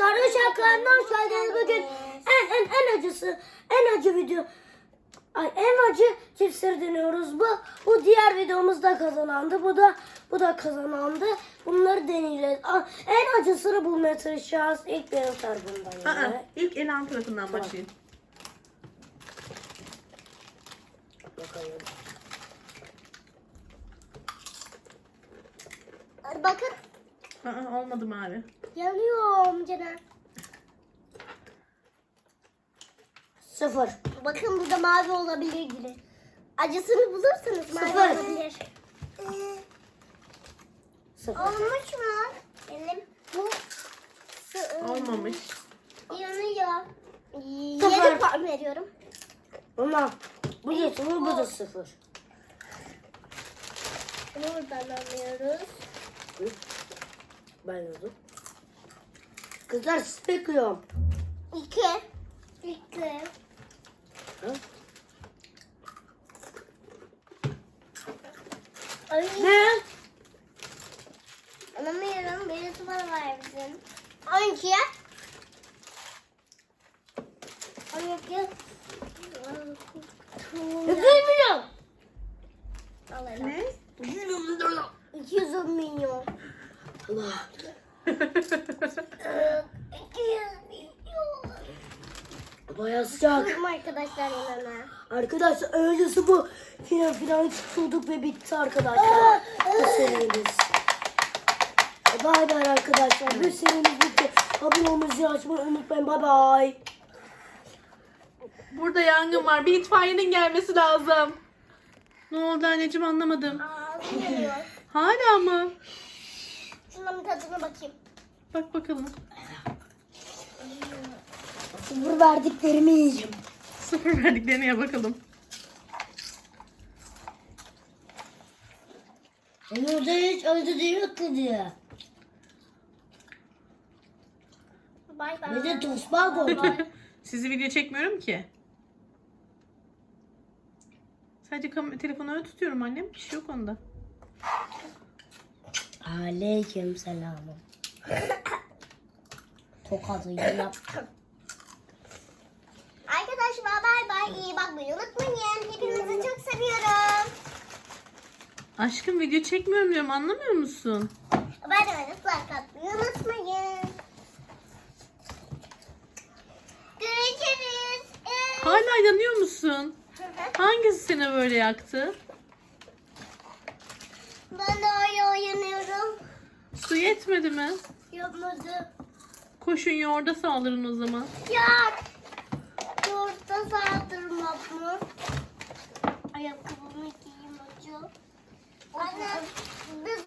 arkadaşlar Işık kanalına hoş geldiniz. Bugün en en en acısı en acı video Ay en acı cipsleri deniyoruz. Bu bu diğer videomuzda kazanandı. Bu da bu da kazanandı. Bunları deneyeceğiz. Aa, En acısını bulmaya çalışacağız. İlk benim tarafımdan Aa, yani. ilk Elan tarafından başlayın. Bakalım. Bakın Aa, olmadı mavi. Yanıyorum Ceren. Sıfır. Bakın burada mavi olabilir gibi. Acısını bulursanız mavi Sıfır. olabilir. Sıfır. Olmuş mu? Elim bu sı- Olmamış. yanıyor. Sıfır. Yedi puan veriyorum. Ama bu da sıfır bu da sıfır. Bunu buradan alıyoruz. Ben yazdım. Kızlar sıkıyorum. İki. İki. Ha? Ay, Ne? anlamıyorum. Bir sıfır var bizim. On iki. On iki. Bilmiyorum. Alalım. Ne? 200 milyon. Allah. 200 milyon. Bayağı sıcak. Arkadaşlar yanına. Arkadaşlar öylesi bu. Final final tutulduk ve bitti arkadaşlar. Bu serimiz. E, Bay bay arkadaşlar. Bu serimiz bitti. Abone olmayı açmayı unutmayın. Bay bay. Burada yangın var. Bir itfaiyenin gelmesi lazım. Ne oldu anneciğim anlamadım. Ağzım. Hala mı? Şunun tadına bakayım. Bak bakalım. Sıfır verdiklerimi yiyeceğim. Sıfır verdiklerine ya bakalım. Orada hiç acı değil kızı. Bay bay. Bir de tosbağ oldu. Sizi video çekmiyorum ki. Sadece kam- telefonu öyle tutuyorum annem. Bir şey yok onda. Aleyküm selam. Tokadı yap. Arkadaşlar bay bay. İyi bakmayı unutmayın. Hepinizi çok seviyorum. Aşkım video çekmiyorum diyorum anlamıyor musun? Bay bay. Like atmayı unutmayın. Görüşürüz. Ee, Hala yanıyor musun? Hangisi seni böyle yaktı? ben de hala uyanıyorum. Su yetmedi mi? Yapmadı. Koşun yoğurda saldırın o zaman. Ya. Yoğurtta saldırmak mı? Hocam. Anne. Biz